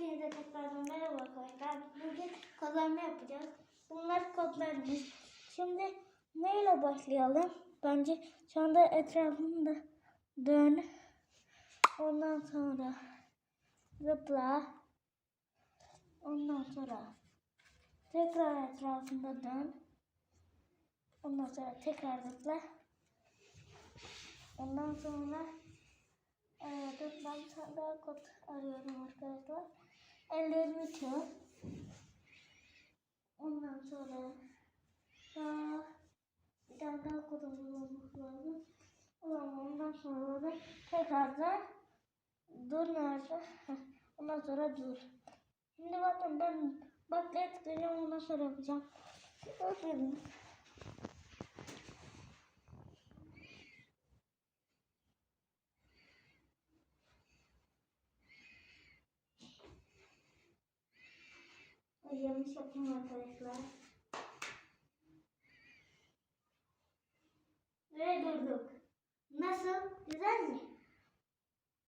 Hepinize tekrardan merhaba arkadaşlar. Bugün kodlama yapacağız. Bunlar kodlarımız. Şimdi neyle başlayalım? Bence şu anda etrafında dön. Ondan sonra zıpla. Ondan sonra tekrar etrafında dön. Ondan sonra tekrar zıpla. Ondan sonra dur ben bir daha kod arıyorum arkadaşlar. Ellerimi çöp. Ondan sonra daha bir tane daha olması lazım. Ondan sonra da tekrardan dur nerede? Ondan sonra dur. Şimdi bakın ben baklaya tıklayacağım ondan sonra yapacağım. Bakın. Yanlış yaptım arkadaşlar. Ve durduk. Nasıl? Güzel mi?